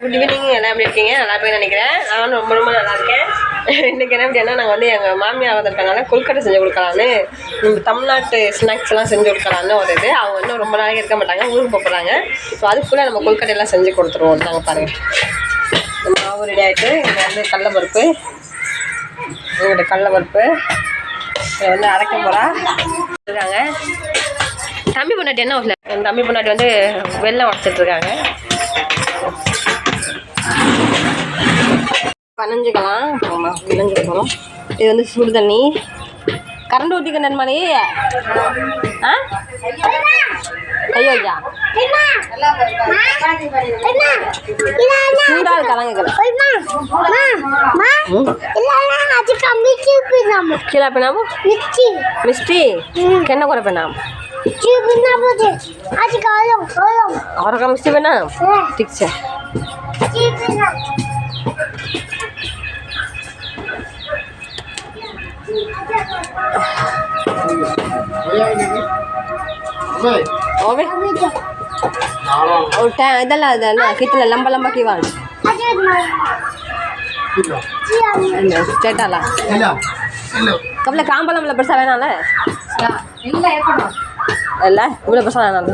Good evening எல்லாம் எப்படி இருக்கீங்க? நல்லா போய் நினைக்கிறேன். நானும் ரொம்ப ரொம்ப நல்லா இருக்கேன். இன்றைக்கி என்ன அப்படின்னா நாங்கள் வந்து எங்கள் மாமியார் வந்திருக்கனால கொல்கட்டை செஞ்சு கொடுக்கலான்னு நம்ம தமிழ்நாட்டு ஸ்நாக்ஸ் எல்லாம் செஞ்சு கொடுக்கலான்னு ஒரு இது. அவங்க இன்னும் ரொம்ப நாளைக்கு இருக்க மாட்டாங்க ஊருக்கு போகிறாங்க ஸோ அதுக்குள்ளே நம்ம கொல்கட்டையெல்லாம் செஞ்சு கொடுத்துருவோம். நாங்கள் பாருங்கள் மாவு ரெடி ஆகிட்டு இங்கே வந்து கடலப்பருப்பு இங்கிட்ட கடலப்பருப்பு இதை வந்து அரைக்க போகிறா இருக்காங்க தம்பி பொண்டாட்டி என்ன வரல என் தம்பி பொண்டாட்டி வந்து வெள்ளம் உடச்சிட்ருக்காங்க பனஞ்சுக்கலாம். ஆமாம் விளைஞ்சு போகிறோம் இது வந்து சுடு தண்ணி. கரண்ட் ஊற்றிக்க நண்பனே ஆ? ஐயோ ஐயா சூடா இருக்காங்க கீழே ಇದೆಲ್ಲ ಅದಲ್ಲ ಕಿತ್ತಲ ಲಂಬ ಲಂಬ ಕಿವಾಣ கேட்டாளா கவலை காம்பலம்ல பெருசா வேணால இல்ல இவ்வளவு பெருசா வேணாம்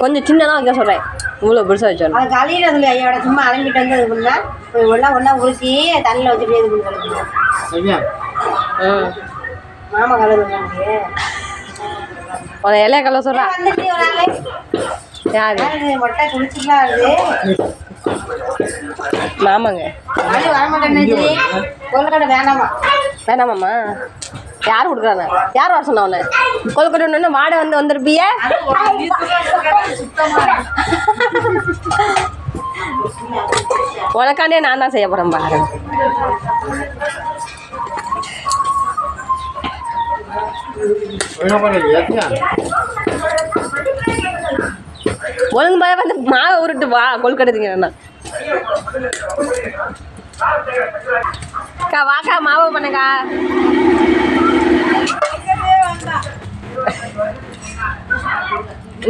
கொஞ்சம் சின்னதாக வைக்க சொல்கிறேன் இவ்வளோ பெருசாக வச்சோம் அது கலையில சொல்லி ஐயோட சும்மா அலம்பிட்டு வந்து இது பண்ணா ஒன்றா ஒன்றா உருட்டி தண்ணியில் வச்சுட்டு இது பண்ணி மாமா கலந்துருக்காங்க உன இலைய கல்ல சொல்கிறா யாரு? மொட்டை இருக்குது மாமாங்க. ஆளு வர மாட்டேன்னு சொல்லி கொல்கடை வேணாமா? வேணாமாம்மா. யார் கொடுக்குறாங்க யார் வர சொன்ன உன்னை கொல்கட்டை ஒன்று வந்து வந்திருப்பிய? உனக்காண்டே நான் தான் செய்ய போகிறேன் பாரு. ஒழுங்கு மாதிரி வந்து மாவை உருட்டு வா கொல்கட்டை அக்கா வாக்கா மாவு பண்ணுக்கா.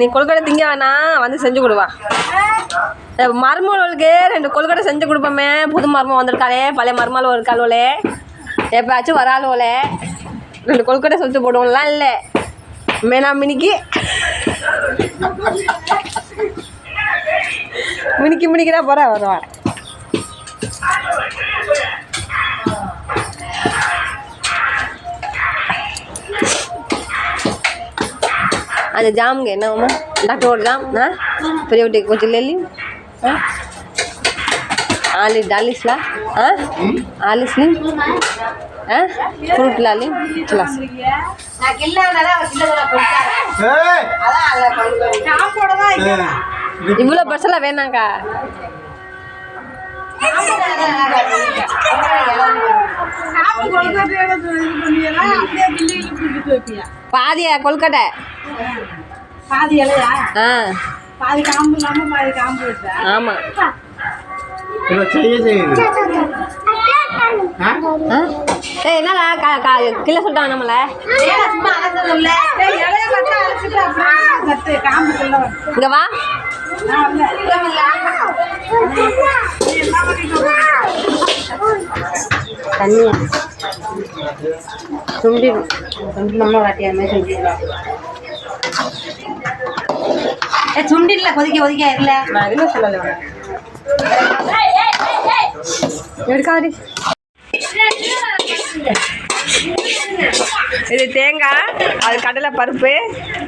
நீ கொழுக்கட்டை திங்க வேணாம் வந்து செஞ்சு கொடுவா மருமகளுக்கு ரெண்டு கொழுக்கட்டை செஞ்சு கொடுப்போமே. புது மருமம் வந்திருக்காளே பழைய மருமகள் இருக்காளோலே. எப்பயாச்சும் வராளோலே. ரெண்டு கொழுக்கட்டை சொல்லிட்டு போடுவோம்லாம் இல்லை. மேனா மினிக்கு. மினிக்கி மினிக்கு தான் आज जाम गए ना हम डॉक्टर वोट जाम ना फिर उठे कुछ ले ली आलिस डालिस ला हाँ आलिस ली हाँ फ्रूट ला ली चला இவ்வளோ பஸ்ஸெல்லாம் வேணாங்கா சாப்பிட்டு கொடுத்து அப்படியே பில்லியில் பிடிச்சிட்டு வைப்பியா பாதியா கொல்கட்டை? பாதி இலையா? ஆ. பாதி காம்பு இல்லாம பாதி காம்பு வச்சா ஆமாம் ஆ? ஏய் என்னடா கா கா சொல்லிட்டாங்க நம்மளை? மட்டும் அலசிட்டு அப்புறம் சத்து காம்பு கிள்ள இங்கே வா தண்ணி சுண்டி சுண்டி நம்ம வாட்டி அது மாதிரி செஞ்சிடலாம் ஏ சுண்டில கொதிக்க கொதிக்க இல்ல? நான் எதுவுமே சொல்லலை எடுக்காது இது தேங்காய் அது கடலை பருப்பு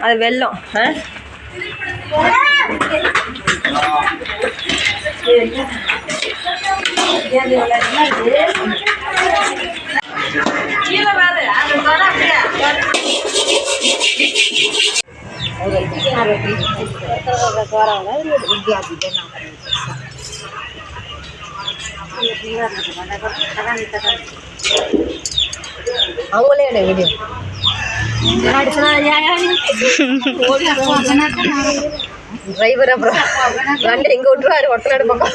அது வெல்லம் ஆ? அவங்களே எடு வீடியோ டிரைவர் அப்புறம் வண்டி எங்கே விட்டுருவாரு ஒட்டலாடு பக்கம்.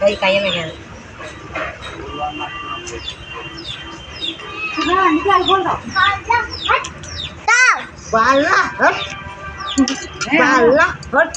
கை கையில் வைக்காது. ஹட்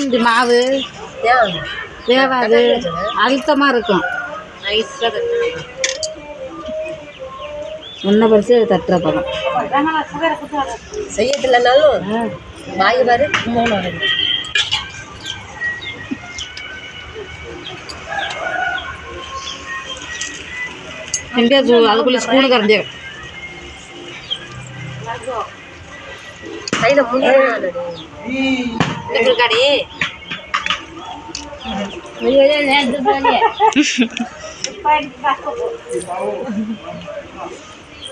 இந்த மாவு. வேகாது அழுத்தமாக இருக்கும். ஒன்றை பறிச்சு தட்டுற பக்கம் செய்யறதில்லனாலும் வாய் பாரு மூணு வருது எங்கேயா அதுக்குள்ளே ஸ்பூனு கரைஞ்சே கையில் முன்னாடி இருக்காடி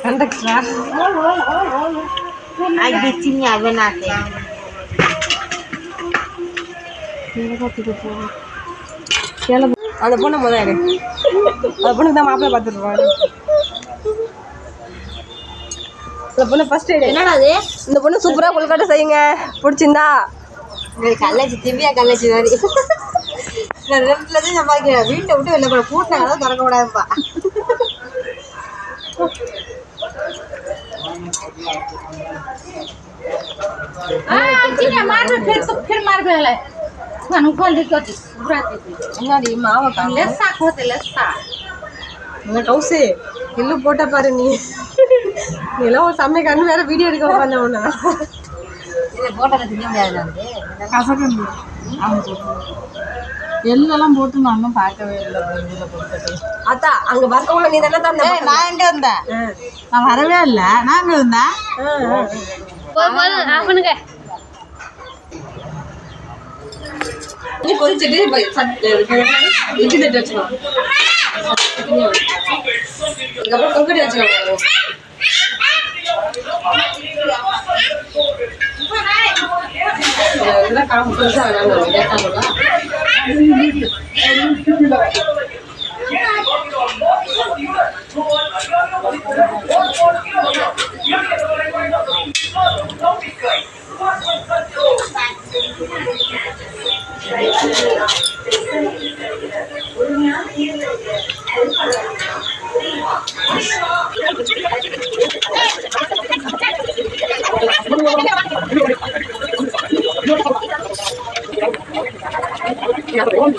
கண்டக்டரா benate. அந்த பொண்ணை முதல் அந்த பொண்ணுக்கு தான் மாப்பிள்ளை பார்த்துருப்பாரு அந்த பொண்ணு ஃபர்ஸ்ட் எடு. என்னடா இந்த பொண்ணு சூப்பராக கொழுக்கட்டை செய்யுங்க. பிடிச்சிருந்தா. கள்ளச்சி திவ்யா கள்ளச்சி மாதிரி. நான் ரெண்டுல தான் சம்பாதிக்கிறேன். வீட்டை விட்டு வெளில போட பூட்டினாங்க தான் திறக்க கூடாதுப்பா. போட்ட பாரு நீ. நீ சமையக்காரனு வேற வீடியோ எடுக்க உட்காந்த உன்ன கசக்கண்டு எள்ளெல்லாம் போட்டு நான் இன்னும் பார்க்கவே இல்லை அத்தா அங்க வரக்கவங்கள நீ தானே நான் எங்கே இருந்தேன்? நான் வரவே இல்லை. நான் எங்கே இருந்தேன்? கொஞ்சம் கொதிச்சுட்டு இப்ப சட்- இட்லி தட்டு வச்சுக்கணும் அதுக்கப்புறம் だから本当にサウナのやったのが。Thank you. Yeah, I'm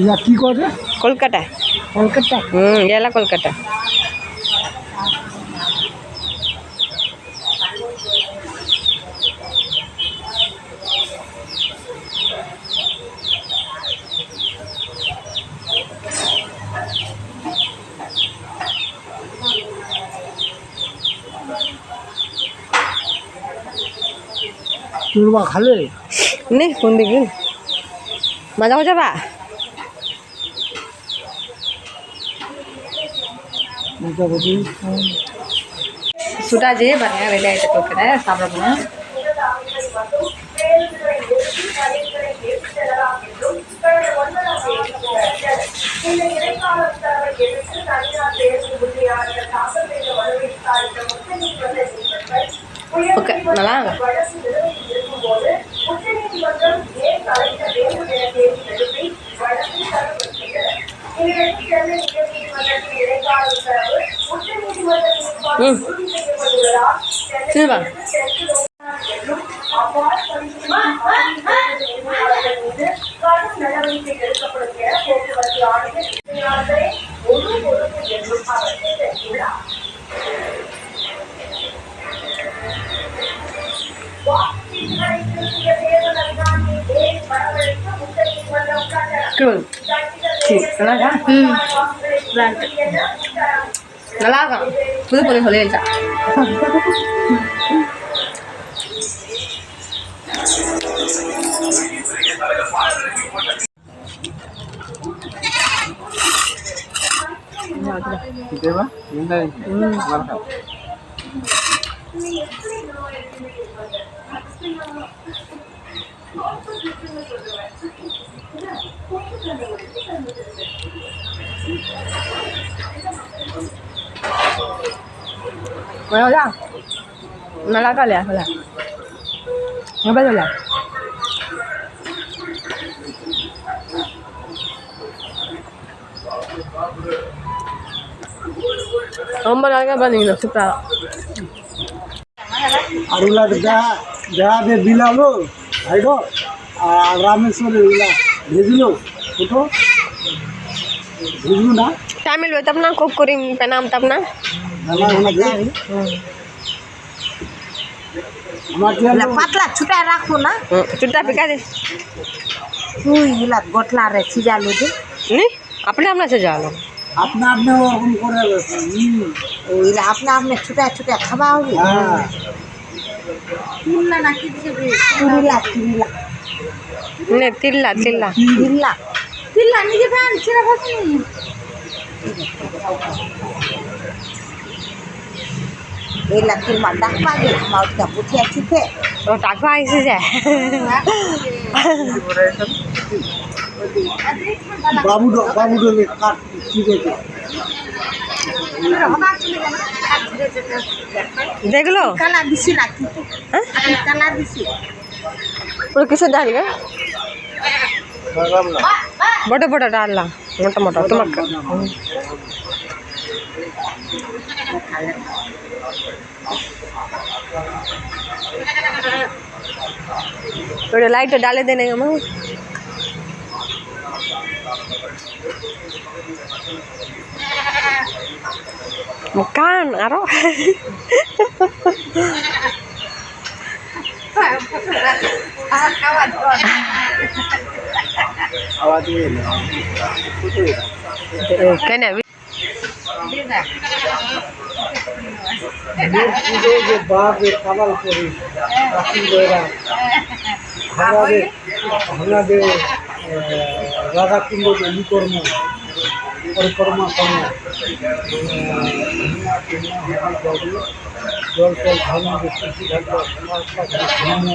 ইয়া কি করে? কলকাতা। কলকাতা? হুম এলা কলকাতা। চুরবা খালে? নে কোন দিকে? মজা হয়ে যাবা சுடாஜி பாருங்க ரெடி ஆகிட்டு கொல்கட்டை சாப்பிடணும். போனோம் இடைக்கால தகவல் எடுத்து தனியார் பேருந்து உறுதியாளர்கள் தாக்கல் செய்த மனுவின் நல்லா ம் சரிப்பா நல்லா இருக்கா ம் 没有辣，没辣个脸回来，明白了嘞？ரொம்ப நாளாக பண்ணீங்க சூப்பராக அருளாடு দেহাতে বিলালো ভাইডো আর রামেশ্বর এগুলা ভেজলো ফটো? ভেজলো না? তামিল হইতাম না কোপ করি পেনাম তাম না পাতলা ছুটায় রাখো না। ছুটা পিকা দে তুই গুলা গোটলা রে সিজালো দে নি আপনি আপনা সিজালো আপনা আপনি ওরকম করে ওইলা আপনা আপনি ছুটায় ছুটায় খাওয়া là khi mà đắc ba gì mà cả bố theo chứ thế rồi দেখল কালা দিছি না কিন্তু কালা দিছি ডাল গে বড় বড় ডাল মোটা মোটা তোমার udah color थोड़े लाइट डाले देने का मैं Bukan, Aro. যে বাপে কামাল করি আমাদের আমাদের রাধা কুণ্ড ই কর্ম পরিক্রমা কর্ম জল জল ভালো